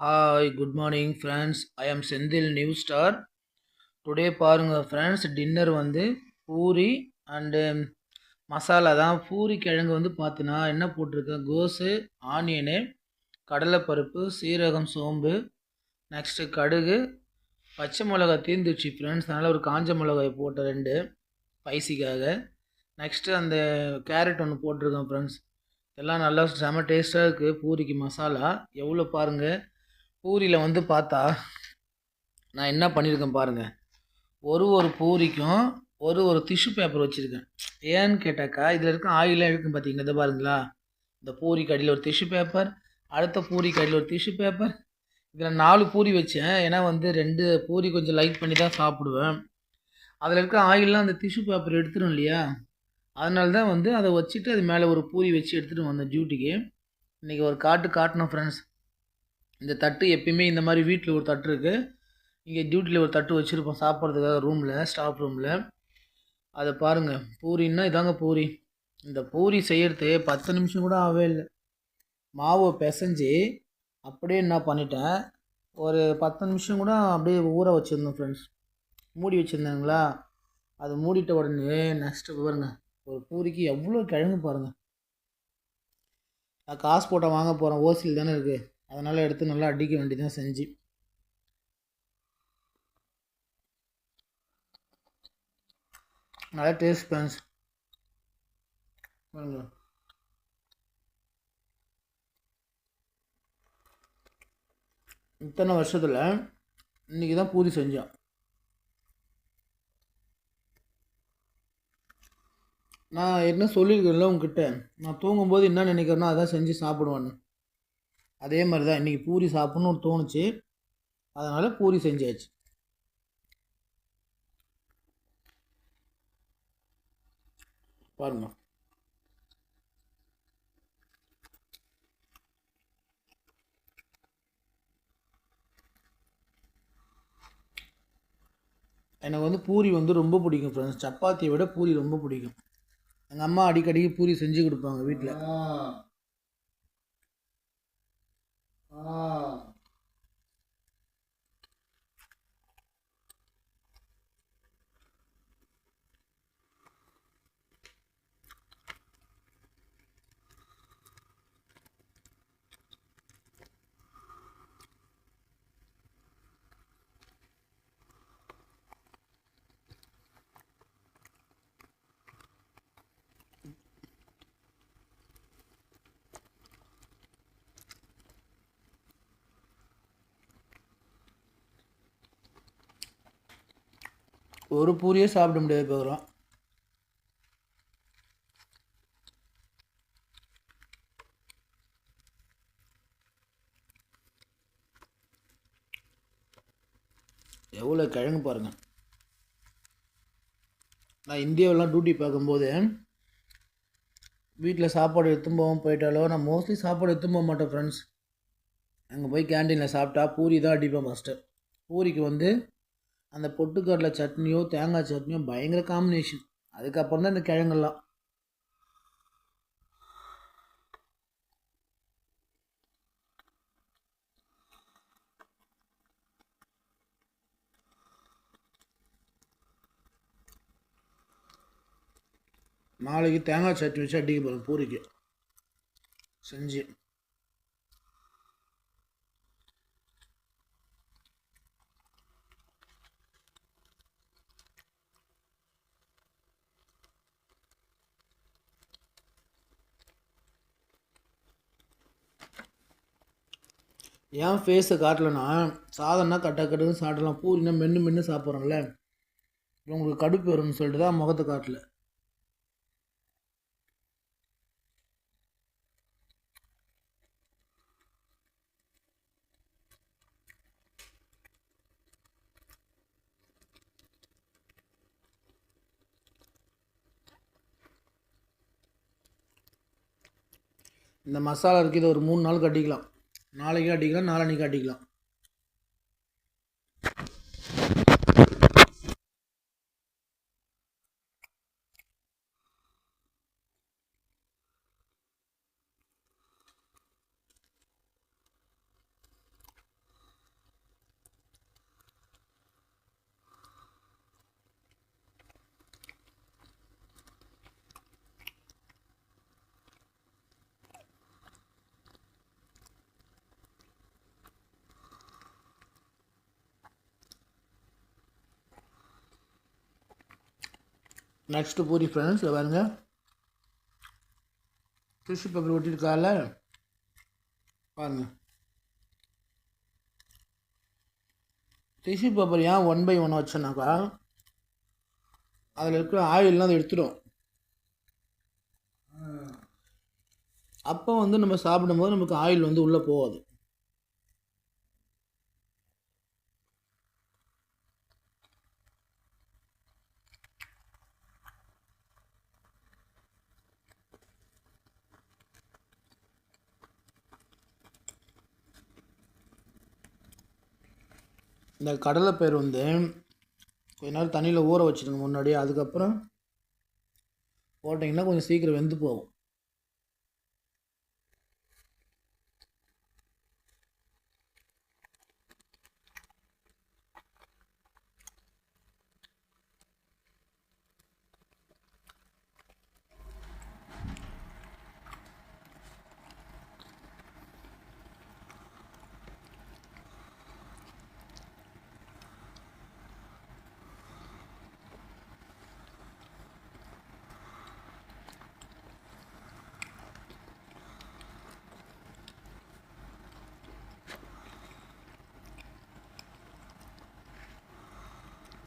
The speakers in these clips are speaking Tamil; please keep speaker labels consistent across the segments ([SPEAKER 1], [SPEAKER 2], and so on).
[SPEAKER 1] Hi good morning friends I am Senthil new star today பாருங்கள் ஃப்ரெண்ட்ஸ் டின்னர் வந்து பூரி அண்டு மசாலா um, தான். பூரி கிழங்கு வந்து பார்த்தீங்கன்னா என்ன போட்டிருக்கேன் கோஸு ஆனியனு கடலைப்பருப்பு சீரகம் சோம்பு நெக்ஸ்ட்டு கடுகு பச்சை மிளகா தீர்ந்துச்சு ஃப்ரெண்ட்ஸ் அதனால் ஒரு காஞ்ச மிளகாய் போட்ட ரெண்டு ஸ்பைசிக்காக நெக்ஸ்ட்டு அந்த கேரட் ஒன்று போட்டிருக்கேன் ஃப்ரெண்ட்ஸ் எல்லாம் நல்லா செம டேஸ்ட்டாக இருக்குது பூரிக்கு மசாலா எவ்வளோ பாருங்கள் பூரியில் வந்து பார்த்தா நான் என்ன பண்ணியிருக்கேன் பாருங்கள் ஒரு ஒரு பூரிக்கும் ஒரு ஒரு டிஷ்யூ பேப்பர் வச்சுருக்கேன். ஏன்னு கேட்டாக்கா இதில் இருக்க ஆயிலாம் இருக்கும் பார்த்தீங்களா இதை பாருங்களா. இந்த பூரிக்கு அடியில் ஒரு டிஷ்யூ பேப்பர் அடுத்த பூரிக்கு அடியில் ஒரு டிஷ்யூ பேப்பர் இதில் நாலு பூரி வச்சேன். ஏன்னா வந்து ரெண்டு பூரி கொஞ்சம் லைக் பண்ணி தான் சாப்பிடுவேன். அதில் இருக்க ஆயிலெலாம் அந்த டிஷ்யூ பேப்பர் எடுத்துடும் இல்லையா? அதனால தான் வந்து அதை வச்சுட்டு அது மேலே ஒரு பூரி வச்சு எடுத்துகிட்டு வந்தேன் டியூட்டிக்கு இன்றைக்கி ஒரு காட்டு காட்டினோம் ஃப்ரெண்ட்ஸ் இந்த தட்டு எப்பயுமே இந்த மாதிரி வீட்டில் ஒரு தட்டு இருக்குது இங்கே டியூட்டியில் ஒரு தட்டு வச்சுருப்போம் சாப்பிட்றதுக்காக ரூமில் ஸ்டாஃப் ரூமில் அதை பாருங்கள் பூரின்னா இதாங்க பூரி. இந்த பூரி செய்கிறது பத்து நிமிஷம் கூட ஆகவே இல்லை. மாவை பிசைஞ்சு அப்படியே என்ன பண்ணிட்டேன்? ஒரு பத்து நிமிஷம் கூட அப்படியே ஊற வச்சுருந்தோம் ஃப்ரெண்ட்ஸ் மூடி வச்சுருந்தாங்களா? அது மூடிட்ட உடனே நெக்ஸ்ட்டு பாருங்க. ஒரு பூரிக்கு எவ்வளோ கிழங்கு பாருங்கள் நான் காசு போட்டால் வாங்க போகிறேன் ஓசியில் தானே இருக்குது அதனால் எடுத்து நல்லா அடிக்க வேண்டியதான் செஞ்சு. நல்லா டேஸ்ட் ஃப்ரெண்ட்ஸ் பாருங்க. இத்தனை வருஷத்தில் இன்றைக்கி தான் பூரி செஞ்சோம். நான் என்ன சொல்லியிருக்கேன்ல உங்ககிட்ட நான் தூங்கும்போது என்ன நினைக்கிறேனோ அதான் செஞ்சு சாப்பிடுவேன்னு. அதே மாதிரி தான் இன்றைக்கி பூரி சாப்பிட்ணுன்னு தோணுச்சு. அதனால் பூரி செஞ்சாச்சு. பாருங்க. எனக்கு வந்து பூரி வந்து ரொம்ப பிடிக்கும் ஃப்ரெண்ட்ஸ் சப்பாத்தியை விட பூரி ரொம்ப பிடிக்கும். எங்கள் அம்மா அடிக்கடிக்கு பூரி செஞ்சு கொடுப்பாங்க வீட்டில் ஒரு பூரியே சாப்பிட முடியாது போகிறோம் எவ்வளோ கிழங்கு பாருங்கள் நான் இந்தியாவிலாம் டியூட்டி பார்க்கும்போது வீட்டில் சாப்பாடு எடுத்து போவோம் போயிட்டாலோ நான் மோஸ்ட்லி சாப்பாடு எடுத்து போக மாட்டேன் ஃப்ரெண்ட்ஸ் அங்கே போய் கேன்டீனில் சாப்பிட்டா பூரி தான் அடிப்பேன் ஃபஸ்ட்டு பூரிக்கு வந்து அந்த பொட்டுக்கடலை சட்னியோ தேங்காய் சட்னியோ பயங்கர காம்பினேஷன் அதுக்கப்புறம் தான் இந்த கிழங்கெல்லாம். நாளைக்கு தேங்காய் சட்னி வச்சு அடிக்க போகிறேன் பூரிக்கு. செஞ்சு. ஏன் ஃபேஸை காட்டலன்னா சாதம்னா கட்ட கட்டுன்னு சாப்பிடலாம். பூரினா மென்று மென்று சாப்பிட்றோம்ல. உங்களுக்கு கடுப்பு வரும்னு சொல்லிட்டு தான் முகத்தை காட்டல. இந்த மசாலா இருக்குது இதை ஒரு மூணு நாள் கட்டிக்கலாம். நாளைக்கு அடிக்கலாம் நாளன்னைக்கு அடிக்கலாம். நெக்ஸ்ட்டு பூரி ஃப்ரெண்ட்ஸ் பாருங்க டிஷ்யூ பேப்பர் ஒட்டியிருக்கால பாருங்க டிஷ்யூ பேப்பர் ஏன் ஒன் பை ஒன் வச்சேனாக்கா அதில் இருக்கிற ஆயில்லாம் அதை எடுத்துடும் அப்போ வந்து நம்ம சாப்பிடும்போது நமக்கு ஆயில் வந்து உள்ளே போகாது। இந்த கடலைப்பயிர் வந்து கொஞ்ச நேரம் தண்ணியில் ஊற வச்சுடுங்க முன்னாடியே. அதுக்கப்புறம் போட்டிங்கன்னா கொஞ்சம் சீக்கிரம் வெந்து போகும்.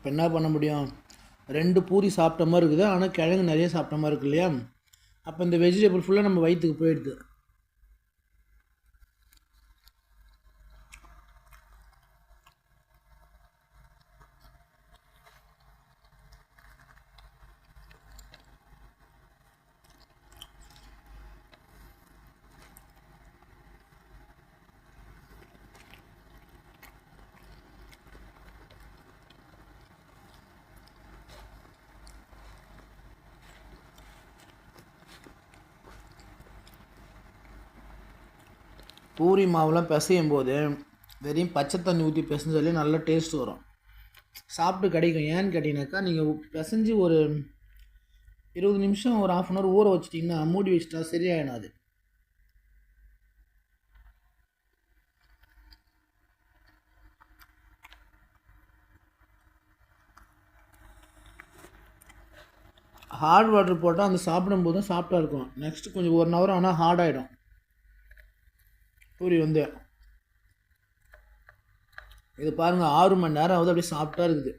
[SPEAKER 1] இப்போ என்ன பண்ண முடியும்? ரெண்டு பூரி சாப்பிட்ட மாதிரி இருக்குது. ஆனால் கிழங்கு நிறைய சாப்பிட்ட மாதிரி இருக்கு இல்லையா? அப்போ இந்த வெஜிடபிள் ஃபுல்லாக நம்ம வயிற்றுக்கு போயிடுது. பூரி மாவுலாம் பிசையும் போது வெறும் பச்சை தண்ணி ஊற்றி பிசைஞ்சாலே நல்ல டேஸ்ட் வரும். சாப்பிட்டு கிடைக்கும். ஏன்னு கேட்டிங்கனாக்கா நீங்கள் பிசைஞ்சு ஒரு இருபது நிமிஷம் ஒரு ஆஃப் அன் ஹவர் ஊற வச்சிட்டிங்கன்னா மூடி வச்சுட்டா சரியாயிடும் அது. ஹார்ட் வாட்டர் போட்டால் அந்த சாப்பிடும்போதும் சாஃப்டாக இருக்கும். நெக்ஸ்ட் கொஞ்சம் ஒன் ஹவர் ஆனால் ஹார்ட் ஆகிடும் பூரி வந்து. இது பாருங்கள் ஆறு மணி நேரம் ஆகுது அப்படியே சாஃப்டாக இருக்குது.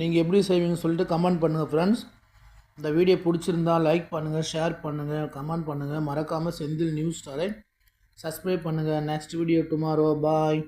[SPEAKER 1] நீங்கள் எப்படி செய்வீங்கன்னு சொல்லிட்டு கமெண்ட் பண்ணுங்கள் ஃப்ரெண்ட்ஸ் இந்த வீடியோ பிடிச்சிருந்தா லைக் பண்ணுங்கள் ஷேர் பண்ணுங்கள் கமெண்ட் பண்ணுங்கள் மறக்காமல் செந்தில் நியூஸ் ஸ்டாரை சப்ஸ்கிரைப் பண்ணுங்கள் நெக்ஸ்ட் வீடியோ டுமாரோ பாய்